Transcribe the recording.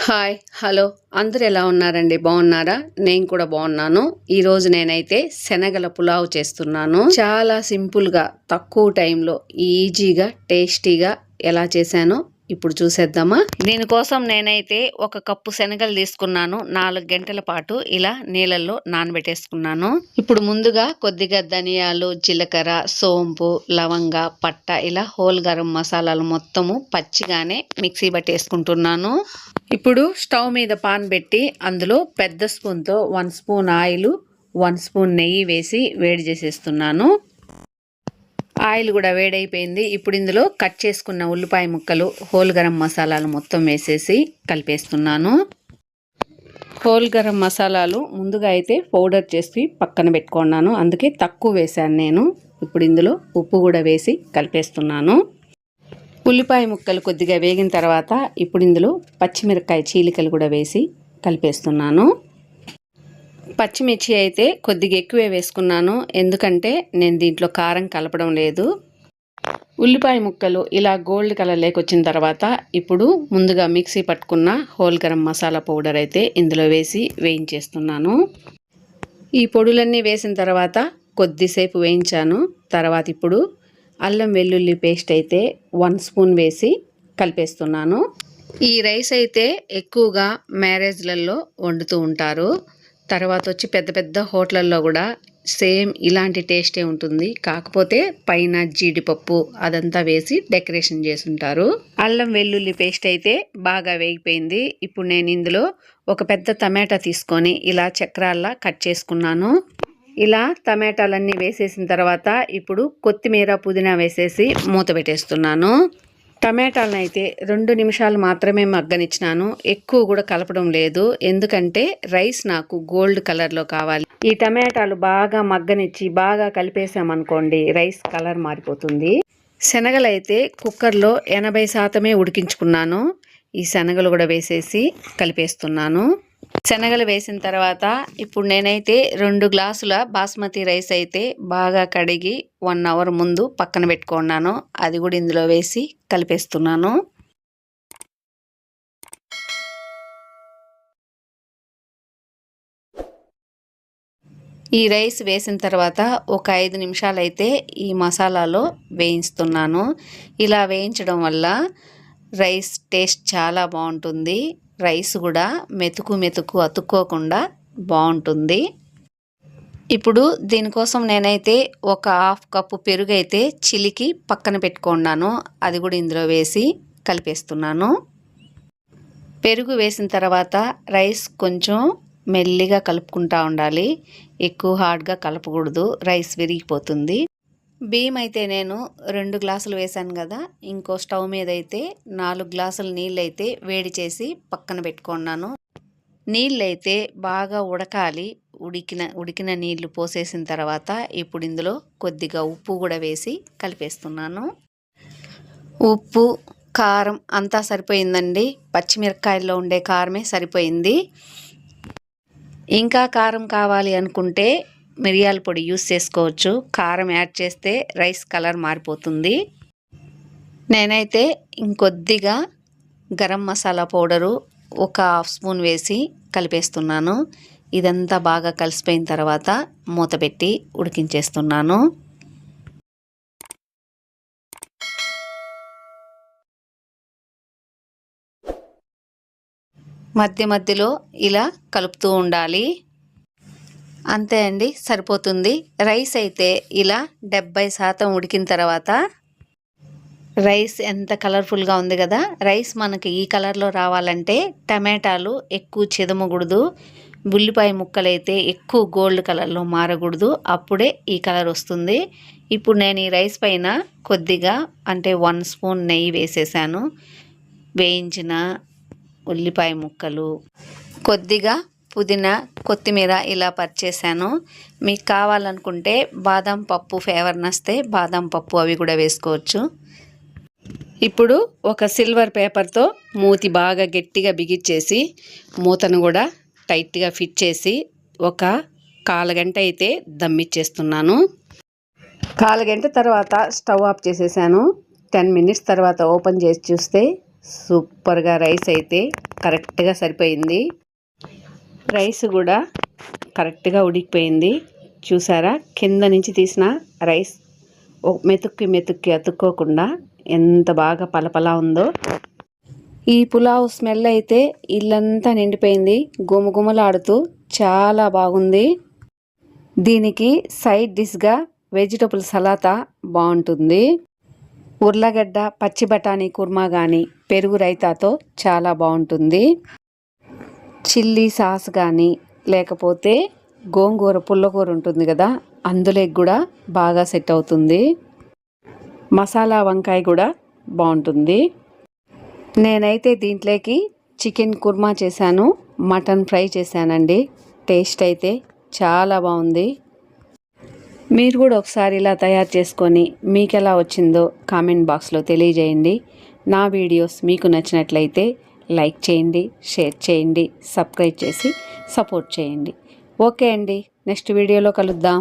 Hi hello. అందరు ఎలా ఉన్నారండి? బాగున్నారా? నేను కూడా బాగున్నాను. ఈరోజు నేనైతే శనగల పులావ్ చేస్తున్నాను. చాలా సింపుల్గా తక్కువ టైంలో ఈజీగా టేస్టీగా ఎలా చేశానో ఇప్పుడు చూసేద్దామా? దీనికోసం నేనైతే ఒక కప్పు శనగలు తీసుకున్నాను. నాలుగు గంటల పాటు ఇలా నీళ్ళల్లో నానబెట్టేసుకున్నాను. ఇప్పుడు ముందుగా కొద్దిగా ధనియాలు జీలకర్ర సోంపు లవంగ పట్ట ఇలా హోల్ గరం మసాలాలు మొత్తము పచ్చిగానే మిక్సీ పట్టేసుకుంటున్నాను. ఇప్పుడు స్టవ్ మీద పాన్ పెట్టి అందులో పెద్ద స్పూన్తో one spoon oil one spoon నెయ్యి వేసి వేడి చేసేస్తున్నాను. ఆయిల్ కూడా వేడైపోయింది. ఇప్పుడు ఇందులో కట్ చేసుకున్న ఉల్లిపాయ ముక్కలు హోల్ గరం మసాలాలు మొత్తం వేసేసి కలిపేస్తున్నాను. హోల్ గరం మసాలాలు ముందుగా అయితే పౌడర్ చేసి పక్కన పెట్టుకున్నాను. అందుకే తక్కువ వేశాను నేను. ఇప్పుడు ఇందులో ఉప్పు కూడా వేసి కలిపేస్తున్నాను. ఉల్లిపాయ ముక్కలు కొద్దిగా వేగిన తర్వాత ఇప్పుడు ఇందులో పచ్చిమిరకాయ చీలికలు కూడా వేసి కలిపేస్తున్నాను. పచ్చిమిర్చి అయితే కొద్దిగా ఎక్కువే వేసుకున్నాను. ఎందుకంటే నేను దీంట్లో కారం కలపడం లేదు. ఉల్లిపాయ ముక్కలు ఇలా గోల్డ్ కలర్ లేకొచ్చిన తర్వాత ఇప్పుడు ముందుగా మిక్సీ పట్టుకున్న హోల్ గరం మసాలా పౌడర్ అయితే ఇందులో వేసి వేయించేస్తున్నాను. ఈ పొడులన్నీ వేసిన తర్వాత కొద్దిసేపు వేయించాను. తర్వాత ఇప్పుడు అల్లం వెల్లుల్లి పేస్ట్ అయితే వన్ స్పూన్ వేసి కలిపేస్తున్నాను. ఈ రైస్ అయితే ఎక్కువగా మ్యారేజ్లలో వండుతూ ఉంటారు. తర్వాత వచ్చి పెద్ద పెద్ద హోటళ్ళల్లో కూడా సేమ్ ఇలాంటి టేస్టే ఉంటుంది. కాకపోతే పైన జీడిపప్పు అదంతా వేసి డెకరేషన్ చేసుంటారు. అల్లం వెల్లుల్లి పేస్ట్ అయితే బాగా వేగిపోయింది. ఇప్పుడు నేను ఇందులో ఒక పెద్ద టమాటా తీసుకొని ఇలా చక్రాల్లా కట్ చేసుకున్నాను. ఇలా టమాటాలన్నీ వేసేసిన తర్వాత ఇప్పుడు కొత్తిమీర పుదీనా వేసేసి మూత పెట్టేస్తున్నాను. టమాటాలను అయితే రెండు నిమిషాలు మాత్రమే మగ్గనిచ్చినాను. ఎక్కువ కూడా కలపడం లేదు. ఎందుకంటే రైస్ నాకు గోల్డ్ కలర్లో కావాలి. ఈ టమాటాలు బాగా మగ్గనిచ్చి బాగా కలిపేసామనుకోండి రైస్ కలర్ మారిపోతుంది. శనగలు అయితే కుక్కర్లో ఎనభై శాతమే ఉడికించుకున్నాను. ఈ శనగలు కూడా వేసేసి కలిపేస్తున్నాను. శనగలు వేసిన తర్వాత ఇప్పుడు నేనైతే రెండు గ్లాసుల బాస్మతి రైస్ అయితే బాగా కడిగి వన్ అవర్ ముందు పక్కన పెట్టుకున్నాను. అది కూడా ఇందులో వేసి కలిపేస్తున్నాను. ఈ రైస్ వేసిన తర్వాత ఒక ఐదు నిమిషాలు అయితే ఈ మసాలాలో వేయిస్తున్నాను. ఇలా వేయించడం వల్ల రైస్ టేస్ట్ చాలా బాగుంటుంది. రైస్ కూడా మెతుకు మెతుకు అతుక్కోకుండా బాగుంటుంది. ఇప్పుడు దీనికోసం నేనైతే ఒక హాఫ్ కప్పు పెరుగు అయితే చిలికి పక్కన పెట్టుకున్నాను. అది కూడా ఇందులో వేసి కలిపేస్తున్నాను. పెరుగు వేసిన తర్వాత రైస్ కొంచెం మెల్లిగా కలుపుకుంటూ ఉండాలి. ఎక్కువ హార్డ్గా కలపకూడదు. రైస్ విరిగిపోతుంది. బియ్యం అయితే నేను రెండు గ్లాసులు వేశాను కదా ఇంకో స్టవ్ మీద అయితే నాలుగు గ్లాసులు నీళ్ళు అయితే వేడి చేసి పక్కన పెట్టుకున్నాను. నీళ్ళు అయితే బాగా ఉడకాలి. ఉడికిన ఉడికిన నీళ్ళు పోసేసిన తర్వాత ఇప్పుడు ఇందులో కొద్దిగా ఉప్పు కూడా వేసి కలిపేస్తున్నాను. ఉప్పు కారం అంతా సరిపోయిందండి. పచ్చిమిరపకాయల్లో ఉండే కారమే సరిపోయింది. ఇంకా కారం కావాలి అనుకుంటే మిరియాల పొడి యూస్ చేసుకోవచ్చు. కారం యాడ్ చేస్తే రైస్ కలర్ మారిపోతుంది. నేనైతే ఇంకొద్దిగా గరం మసాలా పౌడరు ఒక హాఫ్ స్పూన్ వేసి కలిపేస్తున్నాను. ఇదంతా బాగా కలిసిపోయిన తర్వాత మూత పెట్టి ఉడికించేస్తున్నాను. మధ్య మధ్యలో ఇలా కలుపుతూ ఉండాలి. అంతే అండి సరిపోతుంది. రైస్ అయితే ఇలా డెబ్బై శాతం ఉడికిన తర్వాత రైస్ ఎంత కలర్ఫుల్గా ఉంది కదా రైస్ మనకి ఈ కలర్లో రావాలంటే టమాటాలు ఎక్కువ చెదమకూడదు. ఉల్లిపాయ ముక్కలు అయితే ఎక్కువ గోల్డ్ కలర్లో మారకూడదు. అప్పుడే ఈ కలర్ వస్తుంది. ఇప్పుడు నేను ఈ రైస్ పైన కొద్దిగా అంటే వన్ స్పూన్ నెయ్యి వేసేసాను. వేయించిన ఉల్లిపాయ ముక్కలు కొద్దిగా పుదీనా కొత్తిమీర ఇలా పరిచేసాను మీకు కావాలనుకుంటే బాదం పప్పు ఫేవర్ నస్తే బాదం పప్పు అవి కూడా వేసుకోవచ్చు. ఇప్పుడు ఒక సిల్వర్ పేపర్తో మూతి బాగా గట్టిగా బిగిచ్చేసి మూతను కూడా టైట్గా ఫిట్ చేసి ఒక కాలగంట అయితే దమ్మిచ్చేస్తున్నాను. కాలగంట తర్వాత స్టవ్ ఆఫ్ చేసేసాను. టెన్ మినిట్స్ తర్వాత ఓపెన్ చేసి చూస్తే సూపర్గా రైస్ అయితే కరెక్ట్గా సరిపోయింది. రైస్ కూడా కరెక్ట్గా ఉడికిపోయింది. చూసారా? కింద నుంచి తీసిన రైస్ మెతుక్కి మెతుక్కి అతుక్కోకుండా ఎంత బాగా పలపలా ఉందో. ఈ పులావ్ స్మెల్ అయితే ఇల్లంతా నిండిపోయింది. గుమగుమలాడుతూ చాలా బాగుంది. దీనికి సైడ్ డిష్గా వెజిటబుల్ సలాతా బాగుంటుంది. ఉర్లగడ్డ పచ్చి బఠానీ కుర్మా కానీ పెరుగు రైతాతో చాలా బాగుంటుంది. చిల్లీ సాస్ కానీ లేకపోతే గోంగూర పుల్లకూర ఉంటుంది కదా అందులోకి కూడా బాగా సెట్ అవుతుంది. మసాలా వంకాయ కూడా బాగుంటుంది. నేనైతే దీంట్లోకి చికెన్ కుర్మా చేశాను మటన్ ఫ్రై చేశానండి. టేస్ట్ అయితే చాలా బాగుంది. మీరు కూడా ఒకసారి ఇలా తయారు చేసుకొని మీకు ఎలా వచ్చిందో కామెంట్ బాక్స్లో తెలియజేయండి. నా వీడియోస్ మీకు నచ్చినట్లయితే లైక్ చేయండి షేర్ చేయండి సబ్స్క్రైబ్ చేసి సపోర్ట్ చేయండి. ఓకే అండి నెక్స్ట్ వీడియోలో కలుద్దాం.